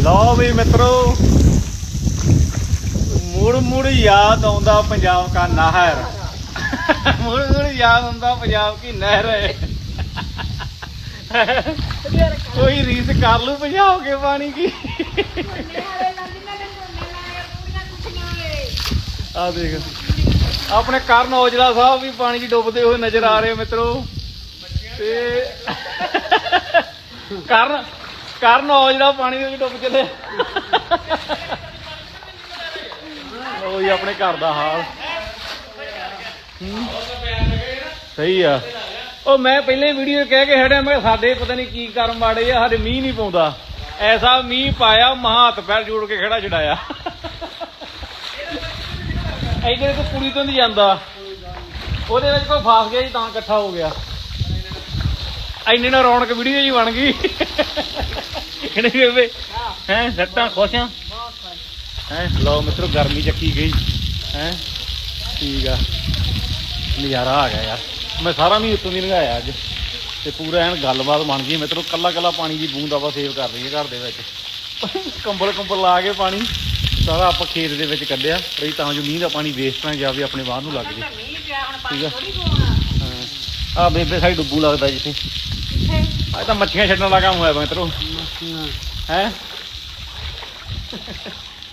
ਲਓ ਵੀ ਮਿੱਤਰੋ। ਮੁੜ ਮੁੜ ਯਾਦ ਆਉਂਦਾ ਪੰਜਾਬ ਕਾ ਨਹਿਰ। ਮੁੜ ਮੁੜ ਯਾਦ ਆਉਂਦਾ ਪੰਜਾਬ ਕੀ ਨਹਿਰ ਹੈ। ਕੋਈ ਰੀਸ ਕਰ ਲੂ ਪੰਜਾਬ ਕੇ ਪਾਣੀ ਕੀ। ਆ ਦੇਖ। ਆਪਣੇ ਕਰਨ ਔਜਲਾ ਸਾਹਿਬ ਵੀ ਪਾਣੀ 'ਚ ਡੁੱਬਦੇ ਹੋਏ ਨਜ਼ਰ ਆ ਰਹੇ ਮਿੱਤਰੋ। ਤੇ ਕਰਨ ਕਰਨ ਔਜਲਾ ਪਾਣੀ ਦੇ ਵਿੱਚ ਡੁੱਬ ਚਲੇ। ਉਹ ਹੀ ਆਪਣੇ ਘਰ ਦਾ ਹਾਲ। ਸਹੀ ਆ। ਉਹ ਮੈਂ ਪਹਿਲੇ ਵੀਡੀਓ ਕਹਿ ਕੇ ਹਟਿਆ, ਮੈਂ ਸਾਡੇ ਪਤਾ ਨਹੀਂ ਕੀ ਕਰਮ ਮਾੜੇ ਆ, ਸਾਡੇ ਮੀਂਹ ਨਹੀਂ ਪਾਉਂਦਾ। ਐਸਾ ਮੀਂਹ ਪਾਇਆ ਮਹਾਂ ਹੱਥ ਪੈਰ ਜੋੜ ਕੇ ਖੜਾ ਛਡਾਇਆ ਇਧਰ ਕੋ ਕੁੜੀ ਤੋਂ ਨਹੀਂ ਜਾਂਦਾ। ਉਹਦੇ ਵਿੱਚ ਕੋਈ ਫਸ ਗਿਆ ਜੀ, ਤਾਂ ਇਕੱਠਾ ਹੋ ਗਿਆ। ਇੰਨੇ ਨਾਲ ਰੌਣਕ ਵੀਡੀਓ ਜੀ ਬਣ ਗਈ। ਇਹਨੇ ਬੇਬੇ ਹੈ। ਸੱਟਾਂ ਖੁਸ਼। ਆ ਹੈ ਲਓ ਮਿੱਤਰੋ ਗਰਮੀ ਚੱਕੀ ਗਈ। ਹੈ ਠੀਕ ਆ। ਨਜ਼ਾਰਾ ਆ ਗਿਆ ਯਾਰ। ਮੈਂ ਸਾਰਾ ਮੀਂਹ ਉੱਤੋਂ ਦੀ ਲੰਘਾਇਆ ਅੱਜ। ਤੇ ਪੂਰਾ ਐਨ ਗੱਲਬਾਤ ਬਣ ਗਈ। ਮਿੱਤਰੋ ਕੱਲਾ ਕੱਲਾ ਪਾਣੀ ਦੀ ਬੂੰਦ ਆਪਾਂ ਸੇਵ ਕਰ ਰਹੀ ਹੈ ਘਰ ਦੇ ਵਿੱਚ। ਕੰਬਲ ਕੰਬਲ ਲਾ ਕੇ ਪਾਣੀ। ਸਾਰਾ ਆਪਾਂ ਖੇਤ ਦੇ ਵਿੱਚ ਕੱਢਿਆ। ਰਹੀ ਤਾਂ ਜੋ ਮੀਂਹ ਦਾ ਪਾਣੀ ਵੇਸਟ ਨਾ ਜਾਵੇ ਆਪਣੇ ਬਾਹਰ ਨੂੰ ਲੱਗ ਜੇ। ਠੀਕ ਆ। ਆ ਬੇਬੇ ਸਾਡੀ ਡੁੱਬੂ ਲੱਗਦਾ ਜਿੱਥੇ। ਅੱਜ ਤਾਂ ਮੱਛੀਆਂ ਛੱਡਣ ਵਾਲਾ ਕੰਮ ਹੋਇਆ ਮਿੱਤਰੋ ਹੈ?